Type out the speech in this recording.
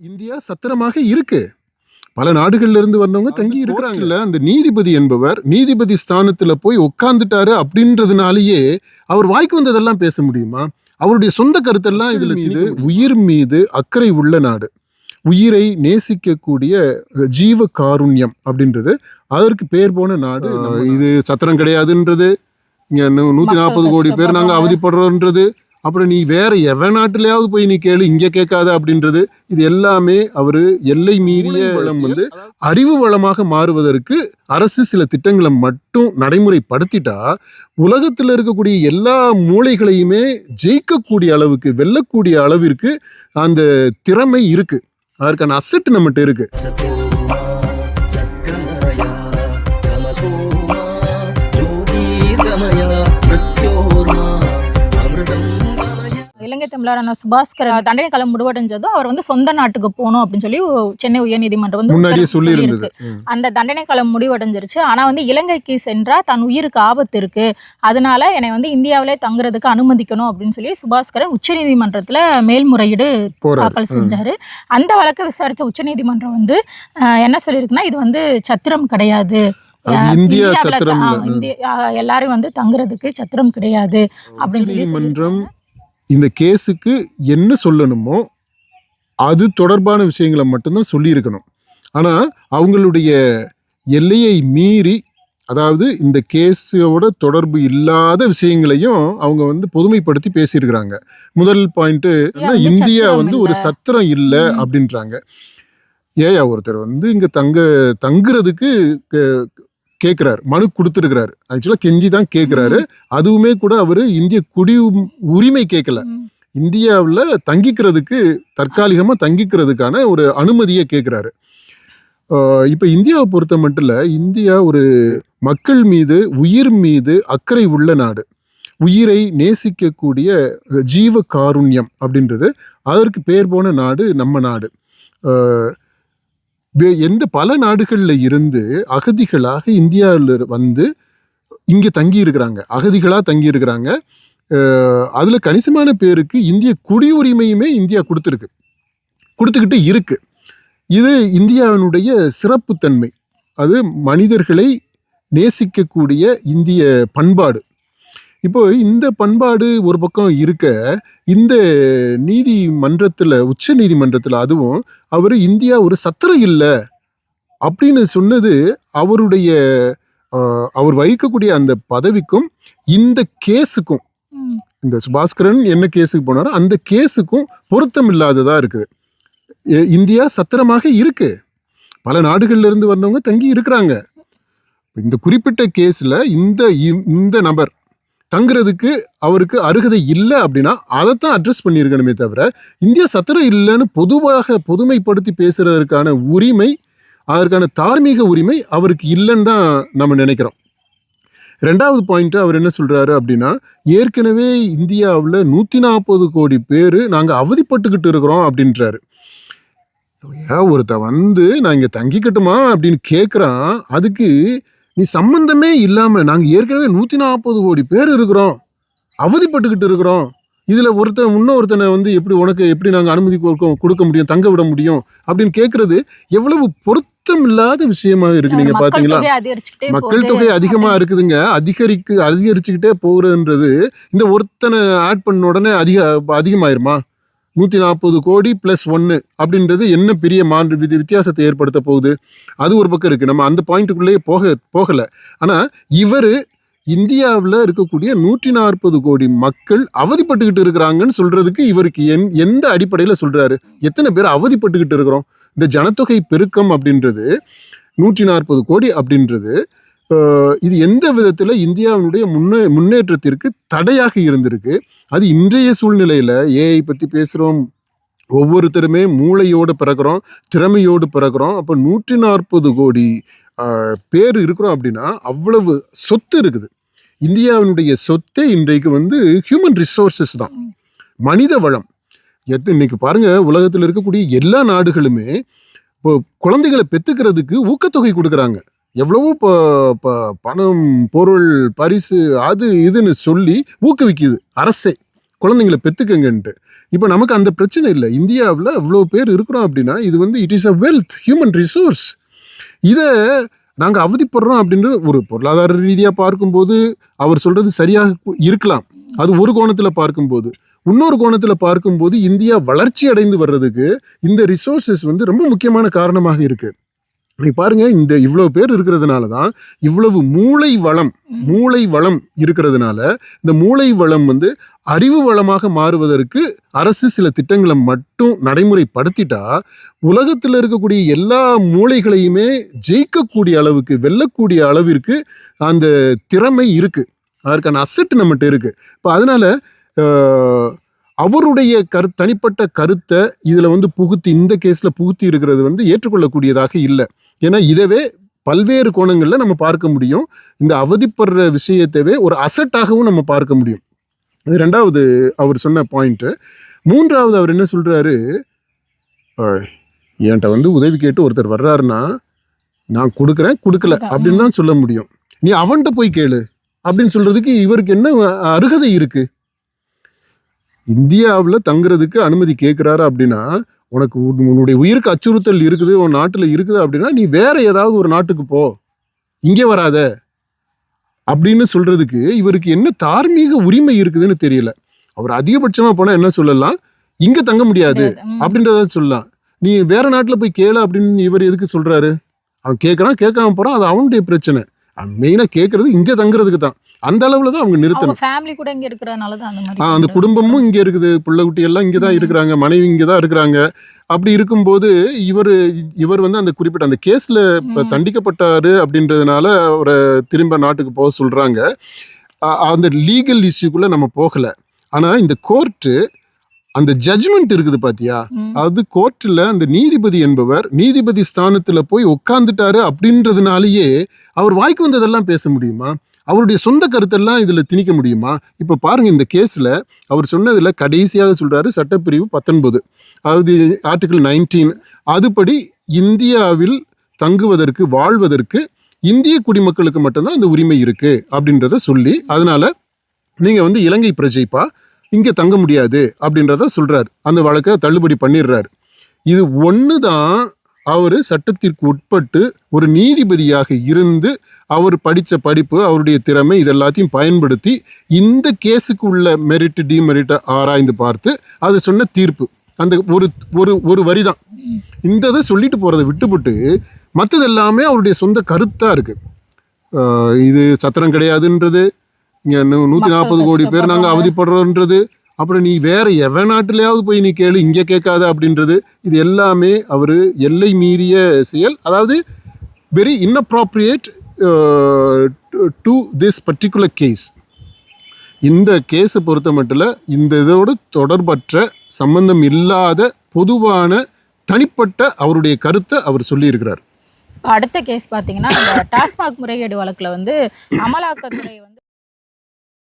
India சத்திரமாக இருக்கு. பல நாடுகள்ல இருந்து வந்தவங்க தங்கி இருக்கிறாங்கல்ல அந்த நீதிபதி என்பவர் நீதிபதி ஸ்தானத்துல போய் உட்கார்ந்துட்டாரு அப்படின்றதுனாலயே அவர் வாய்க்கு வந்ததெல்லாம் பேச முடியுமா? அவருடைய சொந்த கருத்தெல்லாம் இதுல மீது உயிர் மீது அக்கறை உள்ள நாடு. உயிரை நேசிக்கக்கூடிய ஜீவ காருண்யம் அப்படின்றது. அதற்கு பேர் போன நாடு இது சத்திரம் கிடையாதுன்றது. இங்க நூ- நூத்தி மக்கள் நாற்பது கோடி பேர் நாங்க கஷ்டப்படுறாங்க. அவதிப்படுறோன்றது. அப்புறம் நீ வேற எவன் நாட்டிலேயாவது போய் நீ கேளு இங்க கேட்காத அப்படின்றது. இது எல்லாமே அவரு எல்லை மீறிய வளம் வந்து அறிவு வளமாக மாறுவதற்கு அரசு சில திட்டங்களை மட்டும் நடைமுறைப்படுத்திட்டா உலகத்துல இருக்கக்கூடிய எல்லா மூளைகளையுமே ஜெயிக்கக்கூடிய அளவுக்கு வெல்லக்கூடிய அளவிற்கு அந்த திறமை இருக்கு. அதற்கான அசட் நம்மகிட்ட இருக்கு. தமிழரான சுபாஸ்கர் தண்டனை காலம் முடிவடைஞ்சதும் அவர் வந்து சொந்த நாட்டுக்கு போகணும் அப்படின்னு சொல்லி சென்னை உயர்நீதிமன்றம் வந்து முன்னாடியே சொல்லியிருக்கு. அந்த தண்டனை காலம் முடிவடைஞ்சிருச்சு. ஆனா வந்து இலங்கைக்கு சென்றா தன் உயிருக்கு ஆபத்து இருக்கு. அதனால என்னை வந்து இந்தியாவிலே தங்குறதுக்கு அனுமதிக்கணும் அப்படின்னு சொல்லி சுபாஸ்கரன் உச்சநீதிமன்றத்துல மேல்முறையீடு தாக்கல் செஞ்சாரு. அந்த வழக்கை விசாரிச்ச உச்சநீதிமன்றம் வந்து என்ன சொல்லியிருக்குன்னா இது வந்து சத்திரம் கிடையாது. இந்தியா சத்திரம் எல்லாரும் வந்து தங்குறதுக்கு சத்திரம் கிடையாது. அப்படின்னு சொல்லி இந்த கேஸுக்கு என்ன சொல்லணுமோ அது தொடர்பான விஷயங்களை மட்டும்தான் சொல்லியிருக்கணும் ஆனா அவங்களுடைய எல்லையை மீறி அதாவது இந்த கேஸோட தொடர்பு இல்லாத விஷயங்களையும் அவங்க வந்து பொதுமைப்படுத்தி பேசியிருக்கிறாங்க முதல் பாயிண்ட் வந்து இந்தியா வந்து ஒரு. சத்திரம் இல்லை. அப்படின்றாங்க ஏயா ஒருத்தர் வந்து இங்க தங்க தங்குறதுக்கு கே- கேக்குறாரு. மனு கொடுத்துருக்கிறாரு. ஆக்சுவலா கெஞ்சி தான் கேக்குறாரு. அதுவுமே கூட அவரு இந்திய குடி உரிமை கேட்கல. இந்தியாவுல தங்கிக்கிறதுக்கு தற்காலிகமா தங்கிக்கிறதுக்கான ஒரு அனுமதியை கேட்குறாரு இப்போ இந்தியாவை பொறுத்த மட்டும் இல்ல இந்தியா ஒரு மக்கள் மீது உயிர் மீது அக்கறை உள்ள நாடு. உயிரை நேசிக்கக்கூடிய ஜீவ காருண்யம் அப்படின்றது. அதற்கு பேர் போன நாடு நம்ம நாடு. எந்த பல நாடுகளில் இருந்து அகதிகளாக இந்தியாவில் வந்து இங்கே தங்கி இருக்கிறாங்க அகதிகளாக தங்கி இருக்கிறாங்க கணிசமான பேருக்கு இந்திய குடியுரிமையுமே இந்தியா கொடுத்துருக்கு. கொடுத்துக்கிட்டு இருக்குது இது இந்தியாவினுடைய சிறப்புத்தன்மை. அது மனிதர்களை நேசிக்கக்கூடிய இந்திய பண்பாடு. இப்போ இந்த பண்பாடு ஒரு பக்கம் இருக்க இந்த நீதிமன்றத்துல உச்ச நீதிமன்றத்துல அதுவும் அவர் இந்தியா ஒரு சத்திரம் இல்லை அப்படின்னு சொன்னது அவருடைய அவர் வகிக்கக்கூடிய அந்த பதவிக்கும் இந்த கேஸுக்கும். இந்த சுபாஸ்கரன் என்ன கேஸுக்கு போனாரோ அந்த கேஸுக்கும் பொருத்தம் இல்லாததா இருக்குது. இந்தியா சத்திரமாக இருக்கு. பல நாடுகள்ல இருந்து வந்தவங்க தங்கி இருக்கிறாங்க. இந்த குறிப்பிட்ட கேஸ்ல இந்த இந்த நபர் தங்குறதுக்கு அவருக்கு அருகதை இல்லை அப்படின்னா அதைத்தான் அட்ரஸ் பண்ணியிருக்கணுமே தவிர இந்தியா சத்திரம் இல்லைன்னு பொதுவாக பொதுமைப்படுத்தி பேசுறதற்கான உரிமை அதற்கான தார்மீக உரிமை அவருக்கு இல்லைன்னு தான் நம்ம நினைக்கிறோம். ரெண்டாவது பாயிண்ட் அவர் என்ன சொல்கிறாரு அப்படின்னா ஏற்கனவே இந்தியாவில் நூற்றி நாற்பது கோடி பேர் நாங்கள் அவதிப்பட்டுக்கிட்டு இருக்கிறோம் அப்படின்றாரு. ஏன் ஒருத்த வந்து நான் இங்கே தங்கிக்கட்டுமா அப்படின்னு கேட்குறான் அதுக்கு நீ சம்பந்தமே இல்லாமல் நாங்கள் ஏற்கனவே நூற்றி நாற்பது கோடி பேர் இருக்கிறோம். அவதிப்பட்டுக்கிட்டு இருக்கிறோம். இதில் ஒருத்தன் இன்னொருத்தனை வந்து எப்படி உனக்கு எப்படி நாங்கள் அனுமதி கொடுக்க கொடுக்க முடியும் தங்க விட முடியும் அப்படின்னு கேட்குறது எவ்வளவு பொருத்தம் இல்லாத விஷயமா இருக்கு நீங்கள் பார்த்தீங்களா மக்கள். தொகை அதிகமா இருக்குதுங்க. அதிகரிக்கு அதிகரிச்சுக்கிட்டே போகுதுன்றது இந்த ஒருத்தனை ஆட் பண்ண உடனே அதிக அதிகமாயிருமா? நூற்றி நாற்பது கோடி ப்ளஸ் ஒன்று அப்படின்றது என்ன பெரிய மாற்று விதி வித்தியாசத்தை ஏற்படுத்த போகுது? அது ஒரு பக்கம் இருக்குது நம்ம அந்த பாயிண்ட்டுக்குள்ளேயே போக போகலை. ஆனால் இவர் இந்தியாவில் இருக்கக்கூடிய நூற்றி நாற்பது கோடி மக்கள் அவதிப்பட்டுக்கிட்டு இருக்கிறாங்கன்னு சொல்கிறதுக்கு இவருக்கு என் எந்த அடிப்படையில் சொல்கிறாரு எத்தனை பேர் அவதிப்பட்டுக்கிட்டு இருக்கிறோம்? இந்த ஜனத்தொகை பெருக்கம் அப்படின்றது நூற்றி நாற்பது கோடி அப்படின்றது இது எந்த விதத்தில் இந்தியாவினுடைய முன்னே முன்னேற்றத்திற்கு தடையாக இருந்திருக்கு? அது இன்றைய சூழ்நிலையில் ஏஐ பற்றி பேசுகிறோம் ஒவ்வொருத்தருமே மூளையோடு பிறக்கிறோம் திறமையோடு பிறக்கிறோம். அப்போ நூற்றி நாற்பது கோடி பேர் இருக்கிறோம் அப்படின்னா அவ்வளவு சொத்து இருக்குது. இந்தியாவினுடைய சொத்தே இன்றைக்கு வந்து ஹியூமன் ரிசோர்சஸ் தான். மனித வளம். எத் இன்னைக்கு பாருங்க உலகத்தில் இருக்கக்கூடிய எல்லா நாடுகளுமே இப்போ குழந்தைகளை பெற்றுக்கிறதுக்கு ஊக்கத்தொகை கொடுக்குறாங்க. எவ்வளவோ இப்போ ப- பணம் பொருள் பரிசு அது இதுன்னு சொல்லி ஊக்குவிக்குது அரசே. குழந்தைங்களை பெற்றுக்கங்கன்ட்டு இப்போ நமக்கு அந்த பிரச்சனை இல்லை. இந்தியாவில் இவ்வளோ பேர் இருக்கிறோம் அப்படின்னா இது வந்து it is a wealth human resource இதை நாங்கள் அவதிப்படுறோம் அப்படின்றது ஒரு பொருளாதார ரீதியாக பார்க்கும்போது அவர் சொல்கிறது சரியாக இருக்கலாம். அது ஒரு கோணத்தில் பார்க்கும்போது. இன்னொரு கோணத்தில் பார்க்கும்போது இந்தியா வளர்ச்சி அடைந்து வர்றதுக்கு இந்த ரிசோர்ஸஸ் வந்து ரொம்ப முக்கியமான காரணமாக இருக்குது நீ பாருங்க இந்த இவ்வளவு பேர் இருக்கிறதுனால தான் இவ்வளவு மூளை வளம் மூளை வளம் இருக்கிறதுனால இந்த மூளை வளம் வந்து அறிவு வளமாக மாறுவதற்கு அரசு சில திட்டங்களை மட்டும் நடைமுறைப்படுத்திட்டா உலகத்தில் இருக்கக்கூடிய எல்லா மூளைகளையுமே ஜெயிக்கக்கூடிய அளவுக்கு வெல்லக்கூடிய அளவிற்கு அந்த திறமை இருக்கு. அதற்கான அசட்டு நம்மகிட்ட இருக்கு. இப்போ அதனால அவருடைய கரு தனிப்பட்ட கருத்தை இதில் வந்து புகுத்தி இந்த கேஸில் புகுத்தி இருக்கிறது வந்து ஏற்றுக்கொள்ளக்கூடியதாக இல்லை. ஏன்னா இதவே பல்வேறு கோணங்களில் நம்ம பார்க்க முடியும். இந்த அவதிப்படுற விஷயத்தவே ஒரு அசட்டாகவும் நம்ம பார்க்க முடியும். இது ரெண்டாவது அவர் சொன்ன பாயிண்ட்டு மூன்றாவது அவர் என்ன சொல்றாரு? "அஹ், என்கிட்ட வந்து உதவி கேட்டு ஒருத்தர் வர்றாருன்னா நான் கொடுக்குறேன் கொடுக்கல கொடுக்க, அப்படின்னு தான் சொல்ல முடியும். நீ அவன்கிட்ட போய் கேளு அப்படின்னு சொல்றதுக்கு இவருக்கு என்ன அருகதை இருக்கு? இந்தியாவில் தங்குறதுக்கு அனுமதி கேட்குறாரு அப்படின்னா உனக்கு உன்- உன்னுடைய உயிருக்கு அச்சுறுத்தல் இருக்குது உன் நாட்டில் இருக்குது அப்படின்னா நீ வேற ஏதாவது ஒரு நாட்டுக்கு போ. இங்கே வராத. அப்படின்னு சொல்றதுக்கு இவருக்கு என்ன தார்மீக உரிமை இருக்குதுன்னு தெரியல. அவர் அதிகபட்சமா போனா என்ன சொல்லலாம்? இங்க தங்க முடியாது. அப்படின்றத சொல்லலாம். நீ வேற நாட்டுல போய் கேளு அப்படின்னு இவர் எதுக்கு சொல்றாரு? அவன் கேட்கறான் கேட்காம போறான் அது அவனுடைய பிரச்சனை. அவன் மெயினா கேட்கறது இங்க தங்குறதுக்கு தான். அந்த அளவுல தான் அவங்க நிறுத்தணும் ஃபேமிலி கூட இங்க இருக்கிறதுனால தான் அந்த ஆ. குடும்பமும் இங்க இருக்குது பிள்ளை குட்டி எல்லாம் இங்க தான். இருக்கிறாங்க மனைவி இங்க தான் இருக்கிறாங்க அப்படி இருக்கும்போது இவர் இவர் வந்து அந்த குறிப்பிட்ட அந்த கேஸ்ல. தண்டிக்கப்பட்டாரு அப்படின்றதுனால அவரை திரும்ப நாட்டுக்கு போக சொல்றாங்க அந்த லீகல் இஷ்யூக்குள்ள நம்ம போகல ஆனா இந்த கோர்ட்டு அந்த ஜட்ஜ்மெண்ட் இருக்குது பாத்தியா. அது கோர்ட்டில் அந்த நீதிபதி என்பவர் நீதிபதி ஸ்தானத்துல போய் உட்கார்ந்துட்டாரு அப்படின்றதுனாலயே அவர் வாய்க்கு வந்ததெல்லாம் பேச முடியுமா அவருடைய சொந்த கருத்தெல்லாம் இதில் திணிக்க முடியுமா? இப்போ பாருங்கள் இந்த கேஸில் அவர் சொன்னதில் கடைசியாக சொல்கிறாரு சட்டப்பிரிவு பத்தொன்பது. அதாவது ஆர்டிகிள் நைன்டீன் அதுபடி இந்தியாவில் தங்குவதற்கு வாழ்வதற்கு இந்திய குடிமக்களுக்கு மட்டும்தான் அந்த உரிமை இருக்குது அப்படின்றத சொல்லி அதனால் நீங்கள் வந்து இலங்கை பிரஜைப்பா இங்கே தங்க முடியாது அப்படின்றத சொல்கிறார் அந்த வழக்கை தள்ளுபடி பண்ணிடுறாரு. இது ஒன்று தான் அவர் சட்டத்திற்கு உட்பட்டு ஒரு நீதிபதியாக இருந்து அவர் படித்த படிப்பு அவருடைய திறமை இது எல்லாத்தையும் பயன்படுத்தி இந்த கேஸுக்கு உள்ள மெரிட் டிமெரிட்டை ஆராய்ந்து பார்த்து அது சொன்ன தீர்ப்பு. அந்த ஒரு ஒரு ஒரு வரி தான் இந்த இதை சொல்லிட்டு போகிறத விட்டுவிட்டு மற்றது எல்லாமே அவருடைய சொந்த கருத்தாக இருக்குது இது சத்திரம் கிடையாதுன்றது. இங்கே நூற்றி நாற்பது கோடி பேர் நாங்கள். அவதிப்படுறோன்றது. அப்புறம் நீ வேறு எவன் நாட்டிலேயாவது போய் நீ கேளு இங்கே கேட்காத அப்படின்றது. இது எல்லாமே அவர் எல்லை மீறிய செயல். அதாவது very inappropriate to this particular case இந்த கேஸை பொறுத்த மட்டும் இந்த இதோடு தொடர்பற்ற சம்பந்தம் இல்லாத பொதுவான தனிப்பட்ட அவருடைய கருத்தை அவர் சொல்லியிருக்கிறார். அடுத்த கேஸ் பார்த்தீங்கன்னா டாஸ்மாக் முறைகேடு வழக்கில் வந்து அமலாக்கத்துறை வந்து